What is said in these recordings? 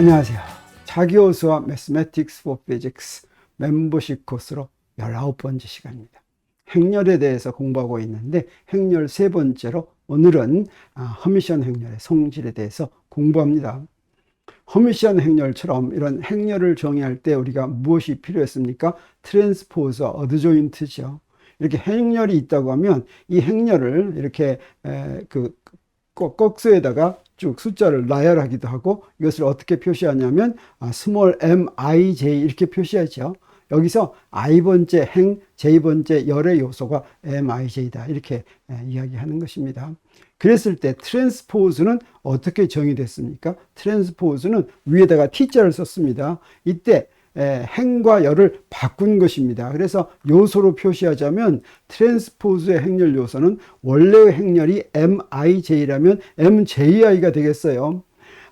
안녕하세요. 자기호수와 매스매틱스 for Physics 멤버십 코스로 19번째 시간입니다. 행렬에 대해서 공부하고 있는데 행렬 세 번째로 오늘은 아, 허미션 행렬의 성질에 대해서 공부합니다. 허미션 행렬처럼 이런 행렬을 정의할 때 우리가 무엇이 필요했습니까? 트랜스포저, 어드조인트죠. 이렇게 행렬이 있다고 하면 이 행렬을 이렇게 에, 그 꺽쇠에다가 쭉 숫자를 나열하기도 하고 이것을 어떻게 표시하냐면 아, 스몰 m i j 이렇게 표시하죠. 여기서 i번째 행, j번째 열의 요소가 m i j다 이렇게 에, 이야기하는 것입니다. 그랬을 때 트랜스포즈는 어떻게 정의됐습니까? 트랜스포즈는 위에다가 t자를 썼습니다. 이때 에, 행과 열을 바꾼 것입니다. 그래서 요소로 표시하자면 트랜스포즈의 행렬 요소는 원래의 행렬이 MIJ라면 MJI가 되겠어요.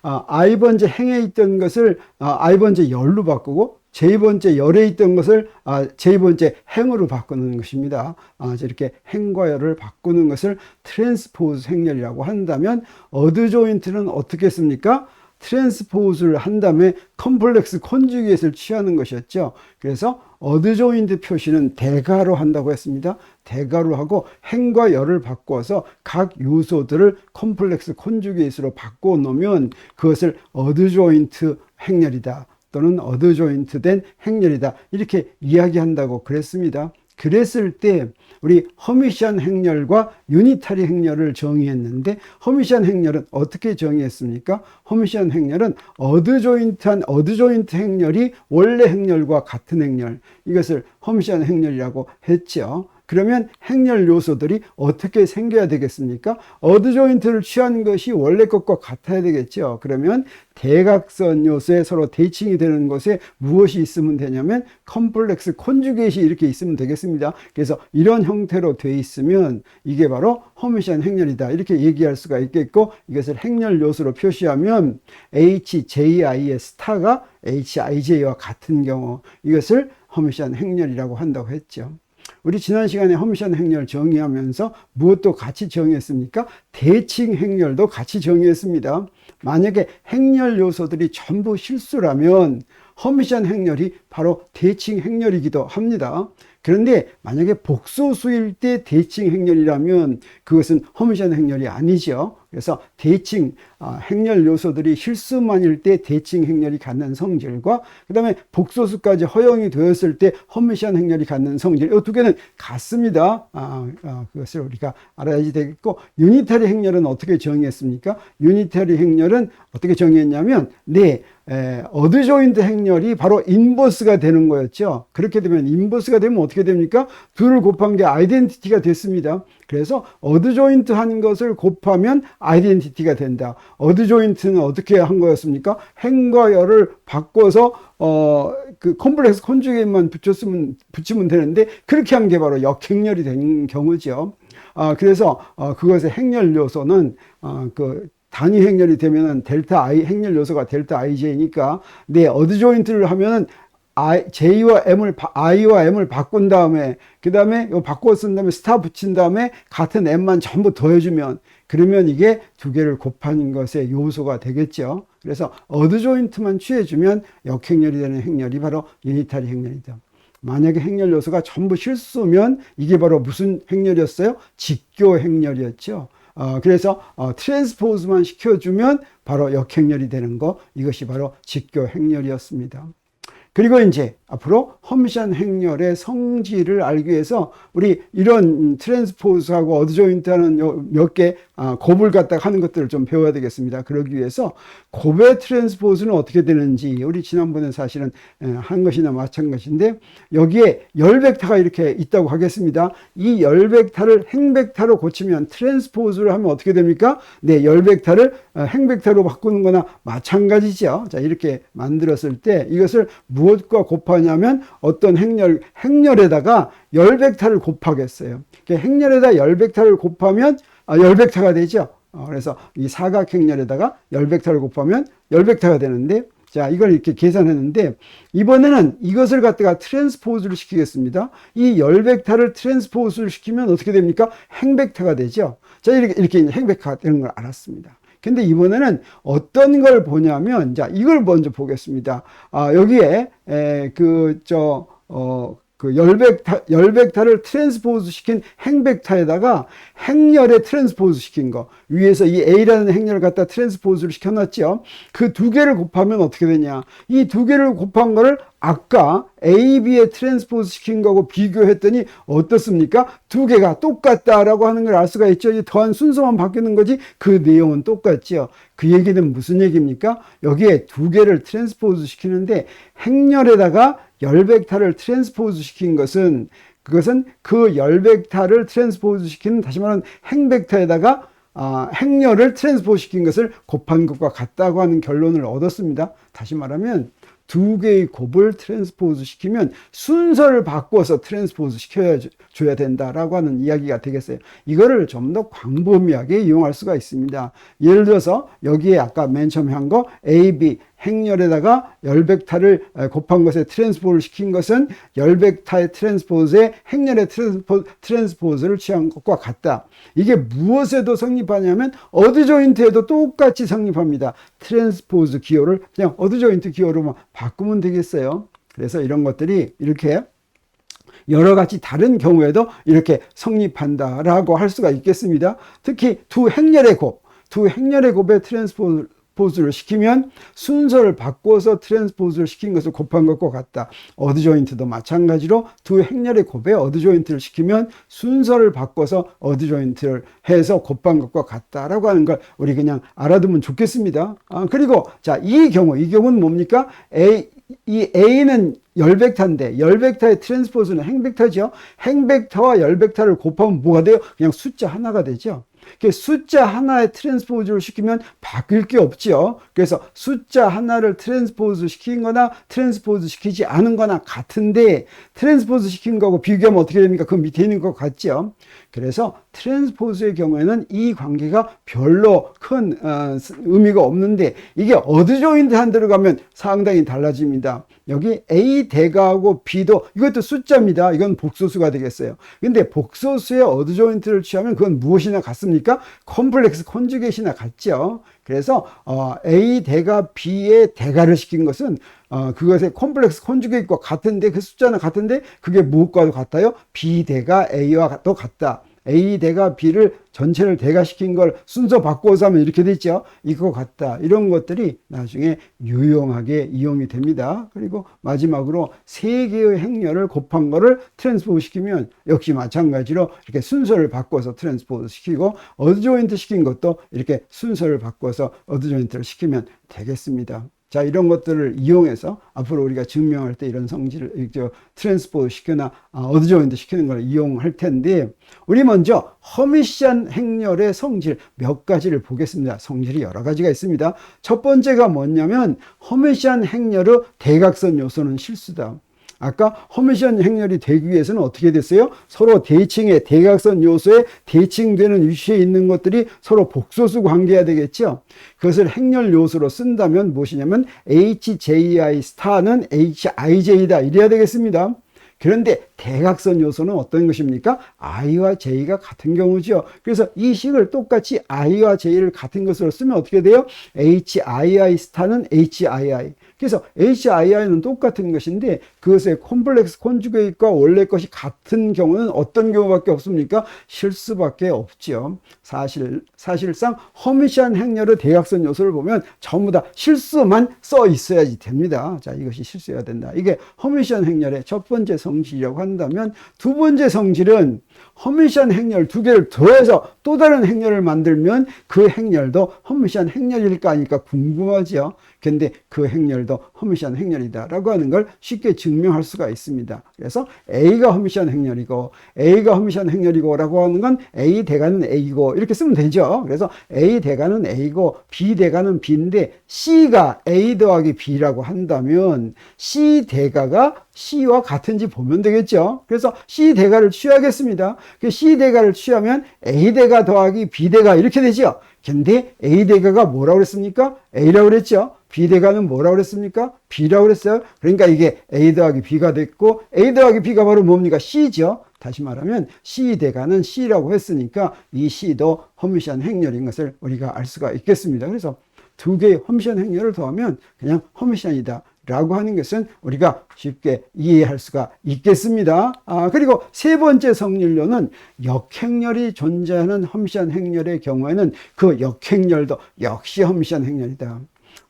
아, I번째 행에 있던 것을 아, I번째 열로 바꾸고 J번째 열에 있던 것을 아, J번째 행으로 바꾸는 것입니다. 아, 이렇게 행과 열을 바꾸는 것을 트랜스포즈 행렬이라고 한다면 어드 조인트는 어떻게 했습니까? 트랜스포즈를 한 다음에 컴플렉스 컨주게이트를 취하는 것이었죠. 그래서 어드조인트 표시는 대가로 한다고 했습니다. 대가로 하고 행과 열을 바꿔서 각 요소들을 컴플렉스 컨주게이트로 바꿔 놓으면 그것을 어드조인트 행렬이다. 또는 어드조인트 된 행렬이다. 이렇게 이야기한다고 그랬습니다. 그랬을 때 우리 허미션 행렬과 유니타리 행렬을 정의했는데 허미션 행렬은 어떻게 정의했습니까? 허미션 행렬은 어드조인트한 어드조인트 행렬이 원래 행렬과 같은 행렬 이것을 허미션 행렬이라고 했죠. 그러면 행렬 요소들이 어떻게 생겨야 되겠습니까? 어드 조인트를 취한 것이 원래 것과 같아야 되겠죠. 그러면 대각선 요소에 서로 대칭이 되는 곳에 무엇이 있으면 되냐면 컴플렉스 콘주게이시 이렇게 있으면 되겠습니다. 그래서 이런 형태로 돼 있으면 이게 바로 허미션 행렬이다. 이렇게 얘기할 수가 있겠고 이것을 행렬 요소로 표시하면 HJI의 스타가 HIJ와 같은 경우 이것을 허미션 행렬이라고 한다고 했죠. 우리 지난 시간에 허미션 행렬 정의하면서 무엇도 같이 정의했습니까? 대칭 행렬도 같이 정의했습니다. 만약에 행렬 요소들이 전부 실수라면 허미션 행렬이 바로 대칭 행렬이기도 합니다. 그런데 만약에 복소수일 때 대칭 행렬이라면 그것은 허미션 행렬이 아니죠. 그래서 대칭 아, 행렬 요소들이 실수만일 때 대칭 행렬이 갖는 성질과 그 다음에 복소수까지 허용이 되었을 때 허미션 행렬이 갖는 성질 이 두 개는 같습니다. 아, 아, 그것을 우리가 알아야지 되겠고 유니타리 행렬은 어떻게 정의했습니까? 유니타리 행렬은 어떻게 정의했냐면 네 에, 어드조인트 행렬이 바로 인버스가 되는 거였죠. 그렇게 되면 인버스가 되면 어떻게 됩니까? 둘을 곱한 게 아이덴티티가 됐습니다. 그래서 어드조인트 한 것을 곱하면 아이덴티티가 된다. 어드조인트는 어떻게 한 거였습니까? 행과 열을 바꿔서 어그 컴플렉스 컨주게이트만 붙였으면 붙이면 되는데 그렇게 한 게 바로 역행렬이 된 경우죠. 아 그래서 어 그것의 행렬 요소는 어 그 단위 행렬이 되면은 델타 i 행렬 요소가 델타 ij니까 내 어드 조인트를 하면은 I, J와 M을, I와 M을 바꾼 다음에, 그 다음에 이거 바꿔 쓴 다음에 스타 붙인 다음에 같은 M만 전부 더해주면, 그러면 이게 두 개를 곱하는 것의 요소가 되겠죠. 그래서 어드 조인트만 취해주면 역행렬이 되는 행렬이 바로 유니타리 행렬이다. 만약에 행렬 요소가 전부 실수면 이게 바로 무슨 행렬이었어요? 직교 행렬이었죠. 어, 그래서 어, 트랜스포즈만 시켜주면 바로 역행렬이 되는 거 이것이 바로 직교 행렬이었습니다. 그리고 이제 앞으로 험션 행렬의 성질을 알기 위해서 우리 이런 트랜스포즈하고 어드조인트하는 몇개 아, 곱을 갖다가 하는 것들을 좀 배워야 되겠습니다. 그러기 위해서 곱의 트랜스포즈는 어떻게 되는지 우리 지난번에 사실은 한 것이나 마찬가지인데 여기에 열벡터가 이렇게 있다고 하겠습니다. 이 열벡터를 행벡터로 고치면 트랜스포즈를 하면 어떻게 됩니까? 네, 열벡터를 어, 행벡터로 바꾸는 거나 마찬가지죠. 자, 이렇게 만들었을 때 이것을 무엇과 곱하냐면 어떤 행렬, 행렬에다가 열벡터를 곱하겠어요. 행렬에다 열벡터를 곱하면 아, 열벡터가 되죠. 어, 그래서 이 사각행렬에다가 열벡터를 곱하면 열벡터가 되는데 자, 이걸 이렇게 계산했는데 이번에는 이것을 갖다가 트랜스포즈를 시키겠습니다. 이 열벡터를 트랜스포즈를 시키면 어떻게 됩니까? 행벡터가 되죠. 자, 이렇게 이렇게 행벡터가 되는 걸 알았습니다. 근데 이번에는 어떤 걸 보냐면, 자, 이걸 먼저 보겠습니다. 아, 여기에, 에, 그, 저, 어, 그 열벡타, 열벡타를 트랜스포즈 시킨 행벡타에다가 행렬에 트랜스포즈 시킨 거. 위에서 이 A라는 행렬을 갖다 트랜스포즈를 시켜놨죠. 그 두 개를 곱하면 어떻게 되냐. 이 두 개를 곱한 거를 아까 A, B에 트랜스포즈 시킨 거하고 비교했더니 어떻습니까? 두 개가 똑같다라고 하는 걸 알 수가 있죠. 이 더한 순서만 바뀌는 거지 그 내용은 똑같죠. 그 얘기는 무슨 얘기입니까? 여기에 두 개를 트랜스포즈 시키는데 행렬에다가 열벡타를 트랜스포즈 시킨 것은 그것은 그 열벡타를 트랜스포즈 시키는 다시 말하면 행벡타에다가 아, 행렬을 트랜스포즈 시킨 것을 곱한 것과 같다고 하는 결론을 얻었습니다. 다시 말하면 두 개의 곱을 트랜스포즈 시키면 순서를 바꿔서 트랜스포즈 시켜야 줘야 된다라고 하는 이야기가 되겠어요. 이거를 좀 더 광범위하게 이용할 수가 있습니다. 예를 들어서 여기에 아까 맨 처음에 한 거 A, B 행렬에다가 열벡타를 곱한 것에 트랜스포즈를 시킨 것은 열벡타의 트랜스포즈에 행렬의 트랜스포, 트랜스포즈를 취한 것과 같다. 이게 무엇에도 성립하냐면 어드 조인트에도 똑같이 성립합니다. 트랜스포즈 기호를 그냥 어드 조인트 기호로만 바꾸면 되겠어요. 그래서 이런 것들이 이렇게 여러 가지 다른 경우에도 이렇게 성립한다라고 할 수가 있겠습니다. 특히 두 행렬의 곱, 두 행렬의 곱의 트랜스포즈 트랜스포즈를 시키면 순서를 바꿔서 트랜스포즈를 시킨 것을 곱한 것과 같다. 어드 조인트도 마찬가지로 두 행렬의 곱에 어드 조인트를 시키면 순서를 바꿔서 어드 조인트를 해서 곱한 것과 같다라고 하는 걸 우리 그냥 알아두면 좋겠습니다. 아, 그리고 자, 이 경우, 이 경우는 뭡니까? A, 이 A는 열벡터인데 열벡터의 트랜스포즈는 행벡터죠. 행벡터와 열벡터를 곱하면 뭐가 돼요? 그냥 숫자 하나가 되죠. 숫자 하나의 트랜스포즈를 시키면 바뀔 게 없죠. 그래서 숫자 하나를 트랜스포즈 시킨 거나 트랜스포즈 시키지 않은 거나 같은데 트랜스포즈 시킨 거하고 비교하면 어떻게 됩니까? 그 밑에 있는 것 같죠. 그래서 트랜스포즈의 경우에는 이 관계가 별로 큰 어, 의미가 없는데 이게 어드 조인트 한 들어가면 상당히 달라집니다. 여기 A 대가하고 B도 이것도 숫자입니다. 이건 복소수가 되겠어요. 근데 복소수의 어드 조인트를 취하면 그건 무엇이나 같습니까? 컴플렉스 컨주게이시나 같죠. 그래서 어, A 대가 B의 대가를 시킨 것은 어, 그것의 콤플렉스 컨주게이트과 같은데 그 숫자는 같은데 그게 무엇과도 같아요? B 대가 A와 도 같다. A 대가 B를 전체를 대가시킨 걸 순서 바꿔서 하면 이렇게 됐죠. 이거 같다. 이런 것들이 나중에 유용하게 이용이 됩니다. 그리고 마지막으로 세 개의 행렬을 곱한 거를 트랜스포즈 시키면 역시 마찬가지로 이렇게 순서를 바꿔서 트랜스포즈 시키고 어드조인트 시킨 것도 이렇게 순서를 바꿔서 어드조인트를 시키면 되겠습니다. 자, 이런 것들을 이용해서 앞으로 우리가 증명할 때 이런 성질을 저, 트랜스포 시키거나 아, 어드조인트 시키는 걸 이용할 텐데 우리 먼저 허미시안 행렬의 성질 몇 가지를 보겠습니다. 성질이 여러 가지가 있습니다. 첫 번째가 뭐냐면 허미시안 행렬의 대각선 요소는 실수다. 아까 허미션 행렬이 되기 위해서는 어떻게 됐어요? 서로 대칭의 대각선 요소에 대칭되는 위치에 있는 것들이 서로 복소수 관계가 되겠죠. 그것을 행렬 요소로 쓴다면 무엇이냐면 HJI 스타는 HIJ다 이래야 되겠습니다. 그런데 대각선 요소는 어떤 것입니까? i와 j가 같은 경우죠. 그래서 이 식을 똑같이 i와 j를 같은 것으로 쓰면 어떻게 돼요? HII 스타는 HII. 그래서 HII는 똑같은 것인데 그것의 콤플렉스 콘주게이트가 원래 것이 같은 경우는 어떤 경우밖에 없습니까? 실수밖에 없죠. 사실 사실상 허미시한 행렬의 대각선 요소를 보면 전부 다 실수만 써 있어야지 됩니다. 자, 이것이 실수여야 된다. 이게 허미시한 행렬의 첫 번째 성질이라고 한다면 두 번째 성질은 허미시한 행렬 두 개를 더해서 또 다른 행렬을 만들면 그 행렬도 허미시한 행렬일까 하니까 궁금하죠. 근데 그 행렬도 허미시한 행렬이다라고 하는 걸 쉽게 증명할 수가 있습니다. 그래서 A가 허미시한 행렬이고 A가 허미시한 행렬이고라고 하는 건 A 대가는 A고 이렇게 쓰면 되죠. 그래서 A 대가는 A고 B 대가는 B인데 C가 A 더하기 B라고 한다면 C 대가가 C와 같은지 보면 되겠죠. 그래서 C 대가를 취하겠습니다. 그 C 대가를 취하면 A 대가 더하기 B 대가 이렇게 되죠. 근데 A 대가가 뭐라고 그랬습니까? A라고 그랬죠. B 대가는 뭐라고 그랬습니까? B라고 그랬어요. 그러니까 이게 A 더하기 B가 됐고 A 더하기 B가 바로 뭡니까? C죠. 다시 말하면 C 대가는 C라고 했으니까 이 C도 허미시한 행렬인 것을 우리가 알 수가 있겠습니다. 그래서 두 개의 허미시한 행렬을 더하면 그냥 허미시한이다. 라고 하는 것은 우리가 쉽게 이해할 수가 있겠습니다. 아, 그리고 세 번째 성질론은 역행렬이 존재하는 험시한 행렬의 경우에는 그 역행렬도 역시 험시한 행렬이다.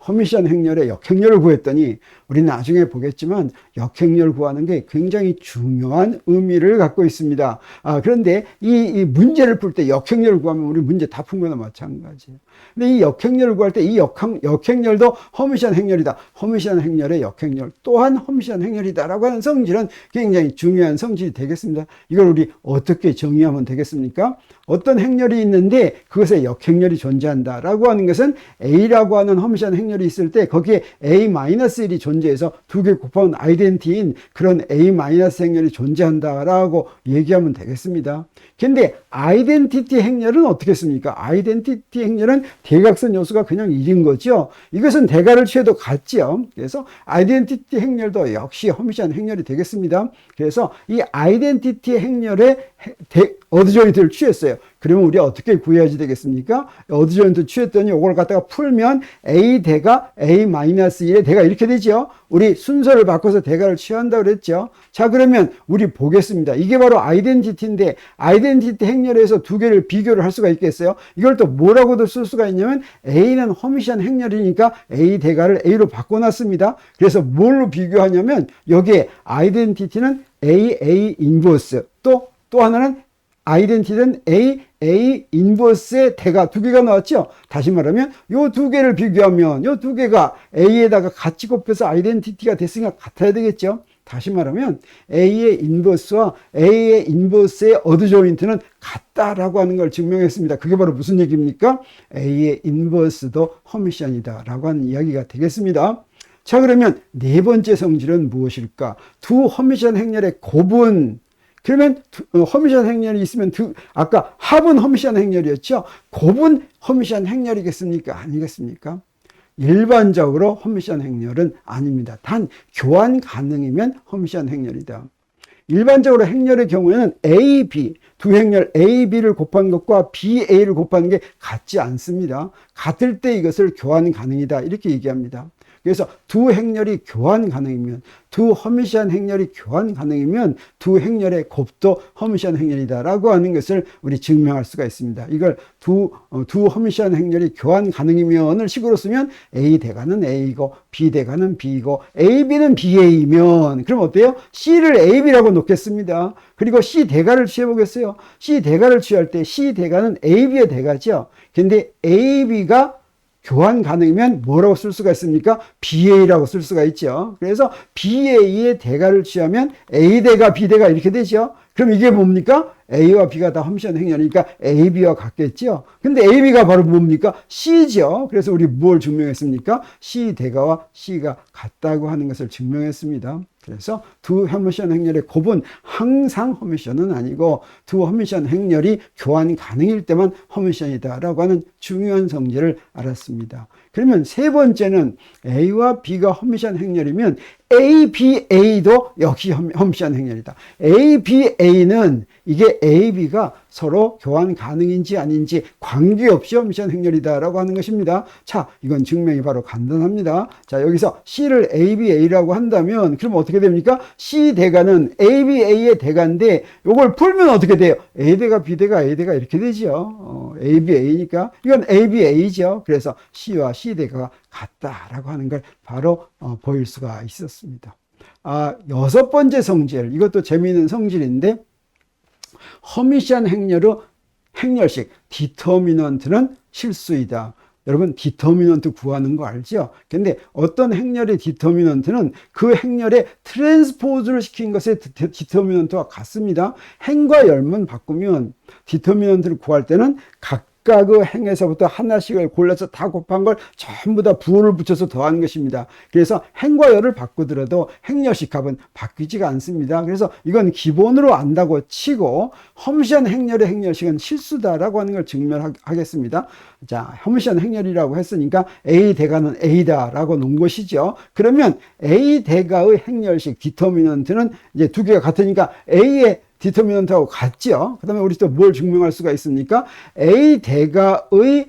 허미시한 행렬의 역행렬을 구했더니 우리 나중에 보겠지만 역행렬 구하는 게 굉장히 중요한 의미를 갖고 있습니다. 아, 그런데 이, 이 문제를 풀 때 역행렬을 구하면 우리 문제 다 푼 거나 마찬가지예요. 근데 이 역행렬을 구할 때 이 역행, 역행렬도 허미시한 행렬이다. 허미시한 행렬의 역행렬 또한 허미시한 행렬이다라고 하는 성질은 굉장히 중요한 성질이 되겠습니다. 이걸 우리 어떻게 정의하면 되겠습니까? 어떤 행렬이 있는데 그것에 역행렬이 존재한다라고 하는 것은 A라고 하는 허미시한 행렬이 있을 때 거기에 A-1이 존재해서 두 개 곱하면 아이덴티인 그런 A- 행렬이 존재한다라고 얘기하면 되겠습니다. 근데 아이덴티티 행렬은 어떻게 씁니까? 아이덴티티 행렬은 대각선 요소가 그냥 1인 거죠. 이것은 대가를 취해도 같죠. 그래서 아이덴티티 행렬도 역시 허미시한 행렬이 되겠습니다. 그래서 이 아이덴티티 행렬의 어드 조인트를 취했어요. 그러면 우리 어떻게 구해야지 되겠습니까? 어드 조인트 취했더니 이걸 갖다가 풀면 A 대가 A-1의 대가 이렇게 되죠. 우리 순서를 바꿔서 대가를 취한다 그랬죠. 자, 그러면 우리 보겠습니다. 이게 바로 아이덴티티인데 아이덴티티 행렬에서 두 개를 비교를 할 수가 있겠어요? 이걸 또 뭐라고도 쓸 수가 있냐면 A는 허미시한 행렬이니까 A 대가를 A로 바꿔놨습니다. 그래서 뭘로 비교하냐면 여기에 아이덴티티는 A, A 인버스 또 또 하나는 아이덴티티는 A, A 인버스의 대가 두 개가 나왔죠. 다시 말하면 요 두 개를 비교하면 요 두 개가 A에다가 같이 곱해서 아이덴티티가 됐으니까 같아야 되겠죠. 다시 말하면 A의 인버스와 A의 인버스의 어드 조인트는 같다라고 하는 걸 증명했습니다. 그게 바로 무슨 얘기입니까? A의 인버스도 허미션이다 라고 하는 이야기가 되겠습니다. 자 그러면 네 번째 성질은 무엇일까? 두 허미션 행렬의 곱은 그러면 어, 허미션 행렬이 있으면 두, 아까 합은 허미션 행렬이었죠. 곱은 허미션 행렬이겠습니까? 아니겠습니까? 일반적으로 허미션 행렬은 아닙니다. 단 교환 가능이면 허미션 행렬이다. 일반적으로 행렬의 경우에는 A, B, 두 행렬 A, B를 곱한 것과 B, A를 곱하는 게 같지 않습니다. 같을 때 이것을 교환 가능이다. 이렇게 얘기합니다. 그래서 두 행렬이 교환 가능이면 두 허미시한 행렬이 교환 가능이면 두 행렬의 곱도 허미시한 행렬이다라고 하는 것을 우리 증명할 수가 있습니다. 이걸 두, 어, 두 허미시한 행렬이 교환 가능이면을 식으로 쓰면 A 대가는 A이고 B 대가는 B이고 AB는 BA이면 그럼 어때요? C를 AB라고 놓겠습니다. 그리고 C 대가를 취해 보겠어요. C 대가를 취할 때 C 대가는 AB의 대가죠. 근데 AB가 교환 가능이면 뭐라고 쓸 수가 있습니까? BA라고 쓸 수가 있죠. 그래서 BA의 대가를 취하면 A대가 B대가 이렇게 되죠. 그럼 이게 뭡니까? A와 B가 다 험시한 행렬이니까 AB와 같겠죠. 근데 AB가 바로 뭡니까? C죠. 그래서 우리 뭘 증명했습니까? C 대가와 C가 같다고 하는 것을 증명했습니다. 그래서 두 허미션 행렬의 곱은 항상 허미션은 아니고 두 허미션 행렬이 교환 가능일 때만 허미션이다라고 하는 중요한 성질을 알았습니다. 그러면 세 번째는 A와 B가 허미션 행렬이면 ABA도 역시 험시한 행렬이다. ABA는 이게 AB가 서로 교환 가능인지 아닌지 관계없이 험시한 행렬이다라고 하는 것입니다. 자, 이건 증명이 바로 간단합니다. 자, 여기서 C를 ABA라고 한다면 그럼 어떻게 됩니까? C 대가는 ABA의 대가인데 이걸 풀면 어떻게 돼요? A대가 B대가 A대가 이렇게 되죠. 어, ABA니까 이건 ABA죠. 그래서 C와 C 대가 같다라고 하는 걸 바로 어, 보일 수가 있었습니다. 아, 여섯 번째 성질, 이것도 재미있는 성질인데, 허미시한 행렬의 행렬식, 디터미넌트는 실수이다. 여러분 디터미넌트 구하는 거 알죠? 근데 어떤 행렬의 디터미넌트는 그 행렬의 트랜스포즈를 시킨 것의 디터미넌트와 같습니다. 행과 열만 바꾸면 디터미넌트를 구할 때는 각 각각 그 행에서부터 하나씩을 골라서 다 곱한 걸 전부 다 부호를 붙여서 더하는 것입니다. 그래서 행과 열을 바꾸더라도 행렬식 값은 바뀌지가 않습니다. 그래서 이건 기본으로 안다고 치고 허무시한 행렬의 행렬식은 실수다라고 하는 걸 증명하겠습니다. 자, 허무시한 행렬이라고 했으니까 A 대가는 A다라고 놓은 것이죠. 그러면 A 대가의 행렬식 디터미넌트는 이제 두 개가 같으니까 A의 디터미넌트하고 같죠. 그 다음에 우리 또 뭘 증명할 수가 있습니까? A 대가의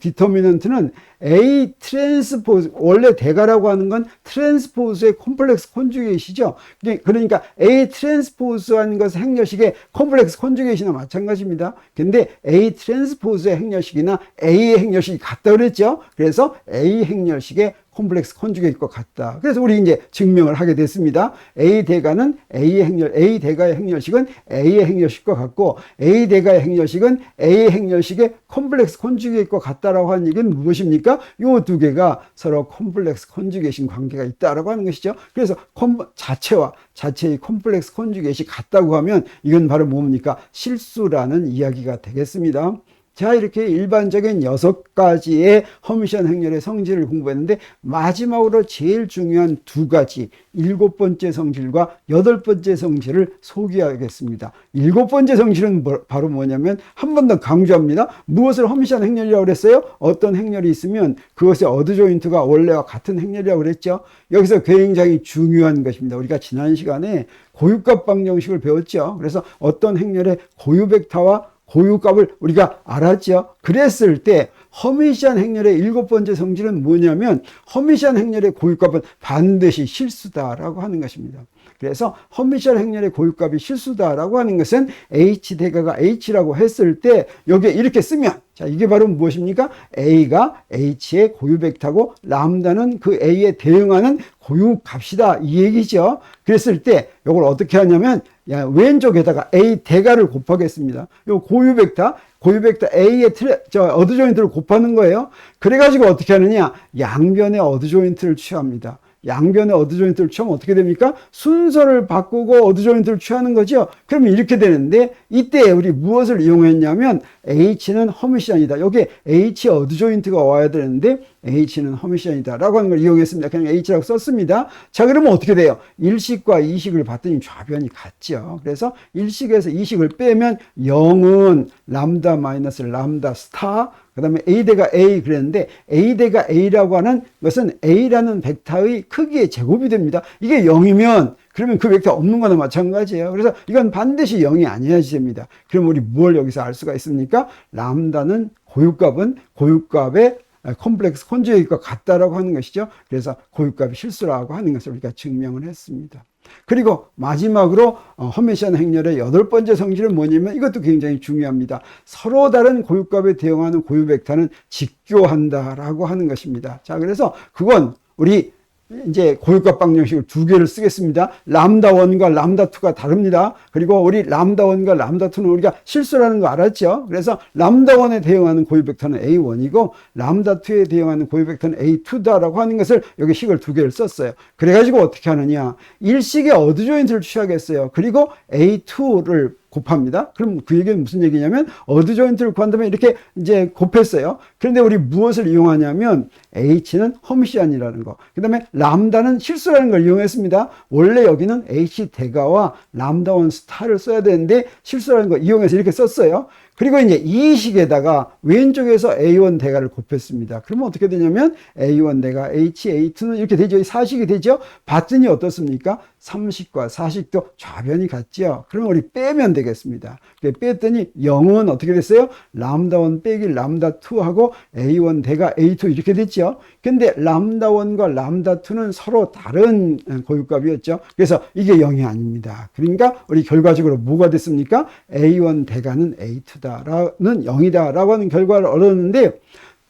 디터미넌트는 A 트랜스포즈, 원래 대가라고 하는 건 트랜스포즈의 콤플렉스 콘주게이시죠. 그러니까 A 트랜스포즈한 것의 행렬식의 콤플렉스 콘주게이시나 마찬가지입니다. 근데 A 트랜스포즈의 행렬식이나 A의 행렬식이 같다 그랬죠. 그래서 A 행렬식의 콤플렉스 컨주게이트과 같다. 그래서 우리 이제 증명을 하게 됐습니다. A 대가는 A의 행렬, A 대가의 행렬식은 A의 행렬식과 같고 A 대가의 행렬식은 A의 행렬식의 콤플렉스 컨주게이트과 같다라고 하는 얘기는 무엇입니까? 요 두 개가 서로 콤플렉스 컨주게이션 관계가 있다라고 하는 것이죠. 그래서 콤, 자체와 자체의 콤플렉스 컨주게이션이 같다고 하면 이건 바로 뭡니까? 실수라는 이야기가 되겠습니다. 자, 이렇게 일반적인 여섯 가지의 허미션 행렬의 성질을 공부했는데 마지막으로 제일 중요한 두 가지, 일곱 번째 성질과 여덟 번째 성질을 소개하겠습니다. 일곱 번째 성질은 뭐, 바로 뭐냐면 한 번 더 강조합니다. 무엇을 허미션 행렬이라고 그랬어요? 어떤 행렬이 있으면 그것의 어드 조인트가 원래와 같은 행렬이라고 그랬죠. 여기서 굉장히 중요한 것입니다. 우리가 지난 시간에 고유값 방정식을 배웠죠. 그래서 어떤 행렬의 고유 벡터와 고유값을 우리가 알았죠. 그랬을 때 허미시안 행렬의 일곱 번째 성질은 뭐냐면 허미시안 행렬의 고유값은 반드시 실수다라고 하는 것입니다. 그래서 허미시안 행렬의 고유값이 실수다라고 하는 것은 h 대가가 h라고 했을 때 여기에 이렇게 쓰면 자 이게 바로 무엇입니까? a가 h의 고유 벡터고 람다는 그 a에 대응하는 고유 값이다 이 얘기죠. 그랬을 때 이걸 어떻게 하냐면 야, 왼쪽에다가 a 대가를 곱하겠습니다. 이 고유 벡터 고유 벡터 A의 트레, 저 어드 조인트를 곱하는 거예요. 그래가지고 어떻게 하느냐? 양변의 어드 조인트를 취합니다. 양변의 어드 조인트를 취하면 어떻게 됩니까? 순서를 바꾸고 어드 조인트를 취하는 거죠. 그러면 이렇게 되는데 이때 우리 무엇을 이용했냐면 H는 허미션이다. 여기 H 어드 조인트가 와야 되는데 H는 허미션이다. 라고 하는 걸 이용했습니다. 그냥 H라고 썼습니다. 자, 그러면 어떻게 돼요? 일식과 이식을 봤더니 좌변이 같죠. 그래서 일식에서 이식을 빼면 0은 람다 마이너스 람다 스타 그 다음에 A대가 A 그랬는데 A대가 A라고 하는 것은 A라는 벡터의 크기의 제곱이 됩니다. 이게 0이면 그러면 그 벡터 없는 거나 마찬가지예요. 그래서 이건 반드시 0이 아니어야지 됩니다. 그럼 우리 뭘 여기서 알 수가 있습니까? 람다는 고유값은 고유값의 콤플렉스 콘주에이트가 같다라고 하는 것이죠. 그래서 고유값이 실수라고 하는 것을 우리가 증명을 했습니다. 그리고 마지막으로 어, 허메시안 행렬의 여덟 번째 성질은 뭐냐면 이것도 굉장히 중요합니다. 서로 다른 고유값에 대응하는 고유 벡터는 직교한다라고 하는 것입니다. 자, 그래서 그건 우리 이제 고유값 방정식을 두 개를 쓰겠습니다. 람다 1과 람다 2가 다릅니다. 그리고 우리 람다 1과 람다 2는 우리가 실수라는 거 알았죠? 그래서 람다 1에 대응하는 고유 벡터는 A1이고 람다 2에 대응하는 고유 벡터는 A2다라고 하는 것을 여기 식을 두 개를 썼어요. 그래 가지고 어떻게 하느냐? 일식의 어드 조인트를 취하겠어요. 그리고 A2를 곱합니다. 그럼 그 얘기는 무슨 얘기냐면 어드 조인트를 구한다면 이렇게 이제 곱했어요. 그런데 우리 무엇을 이용하냐면 h는 허미시안이라는 거. 그다음에 람다는 실수라는 걸 이용했습니다. 원래 여기는 h 대가와 람다 원 스타를 써야 되는데 실수라는 거 이용해서 이렇게 썼어요. 그리고 이제 이 식에다가 왼쪽에서 A1 대가를 곱했습니다. 그러면 어떻게 되냐면 A1 대가 H, A2는 이렇게 되죠. 이 사식이 되죠. 봤더니 어떻습니까? 3식과 4식도 좌변이 같죠. 그러면 우리 빼면 되겠습니다. 뺐더니 0은 어떻게 됐어요? 람다 1 빼기 람다 2하고 A1 대가 A2 이렇게 됐죠. 근데 람다 1과 람다 2는 서로 다른 고유값이었죠. 그래서 이게 0이 아닙니다. 그러니까 우리 결과적으로 뭐가 됐습니까? A1 대가는 A2다라는 0이다라고 하는 결과를 얻었는데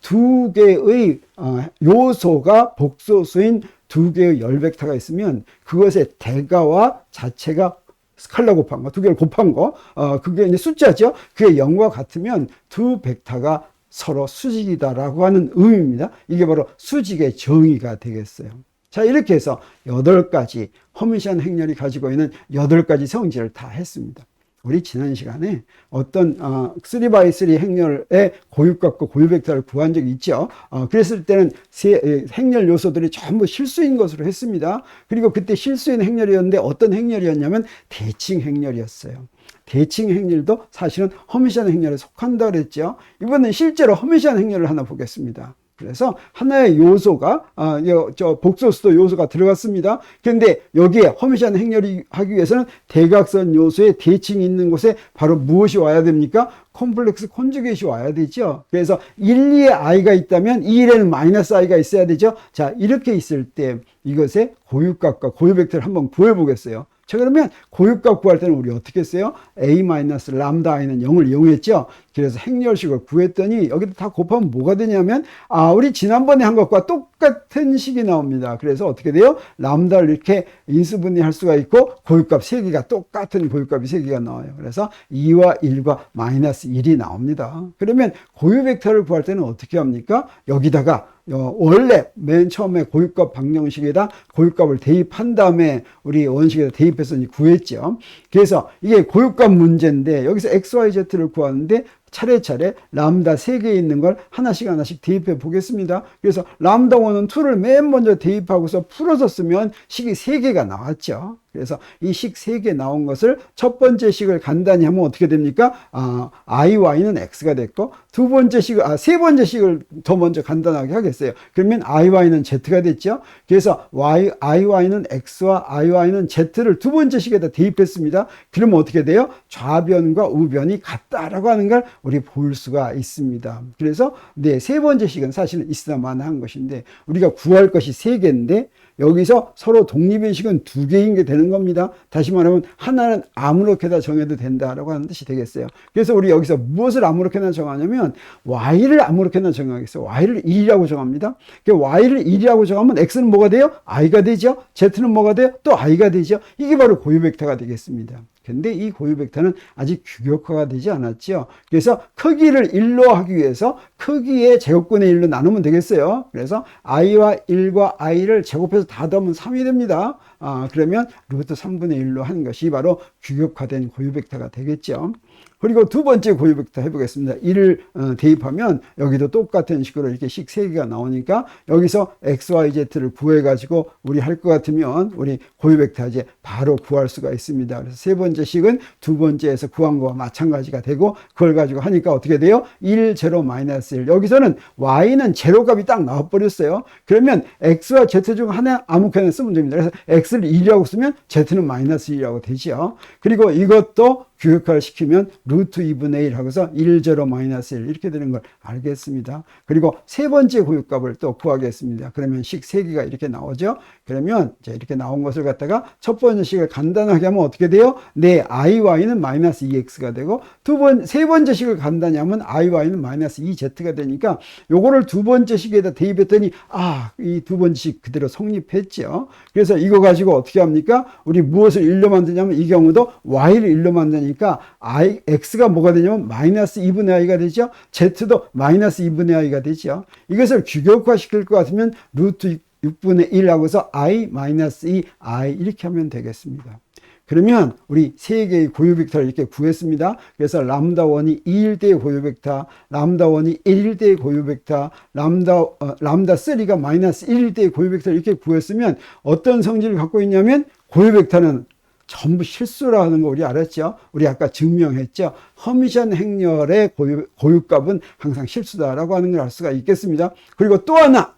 두 개의 어, 요소가 복소수인 두 개의 열 벡터가 있으면 그것의 대가와 자체가 스칼라 곱한 거, 두 개를 곱한 거, 어, 그게 이제 숫자죠. 그게 0과 같으면 두 벡터가 서로 수직이다라고 하는 의미입니다. 이게 바로 수직의 정의가 되겠어요. 자, 이렇게 해서 여덟 가지 허미션 행렬이 가지고 있는 여덟 가지 성질을 다 했습니다. 우리 지난 시간에 어떤 어, 3x3 행렬의 고유값과 고유벡터를 구한 적이 있죠. 어, 그랬을 때는 세, 에, 행렬 요소들이 전부 실수인 것으로 했습니다. 그리고 그때 실수인 행렬이었는데 어떤 행렬이었냐면 대칭 행렬이었어요. 대칭 행렬도 사실은 허미시안 행렬에 속한다 그랬죠. 이번엔 실제로 허미시안 행렬을 하나 보겠습니다. 그래서 하나의 요소가 아, 저 복소수도 요소가 들어갔습니다. 그런데 여기에 허미시안 행렬이 하기 위해서는 대각선 요소의 대칭이 있는 곳에 바로 무엇이 와야 됩니까? 콤플렉스 콘주게이시 와야 되죠. 그래서 1, 2에 i가 있다면 2일에는 마이너스 i가 있어야 되죠. 자, 이렇게 있을 때 이것의 고유값과 고유 벡터를 한번 구해 보겠어요. 자 그러면 고유값 구할 때는 우리 어떻게 했어요? a 마이너스 람다 i는 0을 이용했죠. 그래서 행렬식을 구했더니 여기다 다 곱하면 뭐가 되냐면 아 우리 지난번에 한 것과 똑같은 식이 나옵니다. 그래서 어떻게 돼요? 람다를 이렇게 인수분해할 수가 있고 고유값 3개가 똑같은 고유값이 3개가 나와요. 그래서 2와 1과 마이너스 1이 나옵니다. 그러면 고유 벡터를 구할 때는 어떻게 합니까? 여기다가 어, 원래 맨 처음에 고유값 방정식에다 고유값을 대입한 다음에 우리 원식에다 대입해서 구했죠. 그래서 이게 고유값 문제인데 여기서 x, y, z를 구하는데 차례차례 람다 3개 있는 걸 하나씩 하나씩 대입해 보겠습니다. 그래서 람다 1은 2를 맨 먼저 대입하고서 풀어서 쓰면 식이 3개가 나왔죠. 그래서 이 식 3개 나온 것을 첫 번째 식을 간단히 하면 어떻게 됩니까? 아, IY는 X가 됐고 두 번째 식을, 아, 세 번째 식을 더 먼저 간단하게 하겠어요. 그러면 IY는 Z가 됐죠. 그래서 Y, IY는 X와 IY는 Z를 두 번째 식에다 대입했습니다. 그러면 어떻게 돼요? 좌변과 우변이 같다라고 하는 걸 우리 볼 수가 있습니다. 그래서 네, 세 번째 식은 사실은 있어야만 것인데 우리가 구할 것이 세 개인데 여기서 서로 독립인식은 두 개인 게 되는 겁니다. 다시 말하면 하나는 아무렇게나 정해도 된다라고 하는 뜻이 되겠어요. 그래서 우리 여기서 무엇을 아무렇게나 정하냐면 y를 아무렇게나 정하겠어요. y를 1이라고 정합니다. y를 1이라고 정하면 x는 뭐가 돼요? i가 되죠. z는 뭐가 돼요? 또 i가 되죠. 이게 바로 고유 벡터가 되겠습니다. 근데 이 고유 벡터는 아직 규격화가 되지 않았죠. 그래서 크기를 1로 하기 위해서 크기의 제곱근의 1로 나누면 되겠어요. 그래서 i와 1과 i를 제곱해서 다 더하면 3이 됩니다. 아, 그러면 루트 3분의 1로 하는 것이 바로 규격화된 고유 벡터가 되겠죠. 그리고 두 번째 고유벡터 해보겠습니다. 1을 어, 대입하면 여기도 똑같은 식으로 이렇게 식 3개가 나오니까 여기서 x, y, z를 구해가지고 우리 할 것 같으면 우리 고유벡터 이제 바로 구할 수가 있습니다. 그래서 세 번째 식은 두 번째에서 구한 거와 마찬가지가 되고 그걸 가지고 하니까 어떻게 돼요? 1, 0, 마이너스 1. 여기서는 y는 제로 값이 딱 나와버렸어요. 그러면 x와 z 중 하나 아무거나 쓰면 됩니다. 그래서 x 를 1이라고 쓰면 z는 마이너스 1이라고 되죠. 그리고 이것도 규격화를 시키면 루트 2분의 1 하고서 1, 0, 마이너스 1 이렇게 되는 걸 알겠습니다. 그리고 세 번째 고유값을 또 구하겠습니다. 그러면 식 3개가 이렇게 나오죠. 그러면 이제 이렇게 나온 것을 갖다가 첫 번째 식을 간단하게 하면 어떻게 돼요? 내 IY는 마이너스 2X가 되고 두 번, 세 번째 식을 간단히 하면 IY는 마이너스 2Z가 되니까 요거를 두 번째 식에다 대입했더니 아, 이 두 번째 식 그대로 성립했죠. 그래서 이거 가지고 어떻게 합니까? 우리 무엇을 1로 만드냐면 이 경우도 Y를 1로 만드니 되니까 i, x가 뭐가 되냐면 마이너스 2분의 i가 되죠. z도 마이너스 2분의 i가 되죠. 이것을 규격화 시킬 것 같으면 루트 6분의 1 하고서 i 마이너스 2 i 이렇게 하면 되겠습니다. 그러면 우리 세 개의 고유 벡터를 이렇게 구했습니다. 그래서 람다 1이 2일 때의 고유 벡터, 람다 1이 1일 때의 고유 벡터, 람다 어, 람다 3가 마이너스 1일 때의 고유 벡터를 이렇게 구했으면 어떤 성질을 갖고 있냐면 고유 벡터는 전부 실수라는 거 우리 알았죠? 우리 아까 증명했죠? 허미션 행렬의 고유, 고유값은 항상 실수다라고 하는 걸 알 수가 있겠습니다. 그리고 또 하나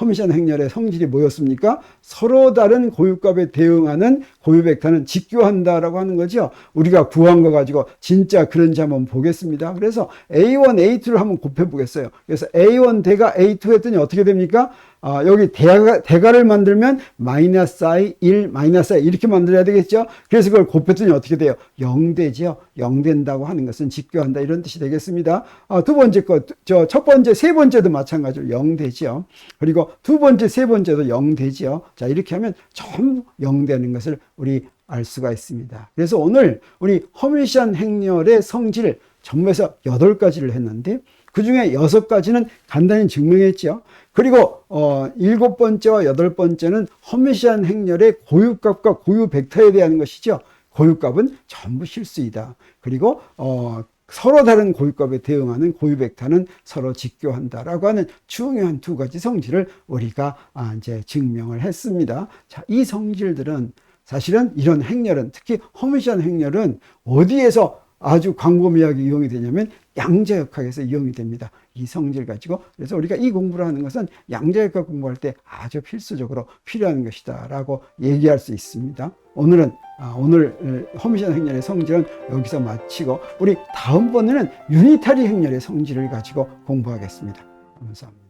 허미션 행렬의 성질이 뭐였습니까? 서로 다른 고유값에 대응하는 고유 벡터는 직교한다라고 하는 거죠. 우리가 구한 거 가지고 진짜 그런지 한번 보겠습니다. 그래서 A1, A2를 한번 곱해 보겠어요. 그래서 A1 대가 A2 했더니 어떻게 됩니까? 아, 여기 대가, 대가를 만들면 마이너스 i 1 마이너스 i 이렇게 만들어야 되겠죠. 그래서 그걸 곱했더니 어떻게 돼요? 0 되죠. 0 된다고 하는 것은 직교한다 이런 뜻이 되겠습니다. 아, 두 번째 것, 저 첫 번째, 세 번째도 마찬가지로 0 되죠. 그리고 두 번째, 세 번째도 0 되죠. 자 이렇게 하면 전부 0 되는 것을 우리 알 수가 있습니다. 그래서 오늘 우리 허미션 행렬의 성질 전부에서 8가지를 했는데 그 중에 여섯 가지는 간단히 증명했죠. 그리고 어 일곱 번째와 여덟 번째는 허미시안 행렬의 고유값과 고유 벡터에 대한 것이죠. 고유값은 전부 실수이다. 그리고 어, 서로 다른 고유값에 대응하는 고유벡터는 서로 직교한다라고 하는 중요한 두 가지 성질을 우리가 아, 이제 증명을 했습니다. 자, 이 성질들은 사실은 이런 행렬은 특히 허미시안 행렬은 어디에서 아주 광범위하게 이용이 되냐면 양자 역학에서 이용이 됩니다. 이 성질 가지고 그래서 우리가 이 공부를 하는 것은 양자 역학 공부할 때 아주 필수적으로 필요한 것이다라고 얘기할 수 있습니다. 오늘은 아, 오늘 허미션 행렬의 성질은 여기서 마치고 우리 다음번에는 유니타리 행렬의 성질을 가지고 공부하겠습니다. 감사합니다.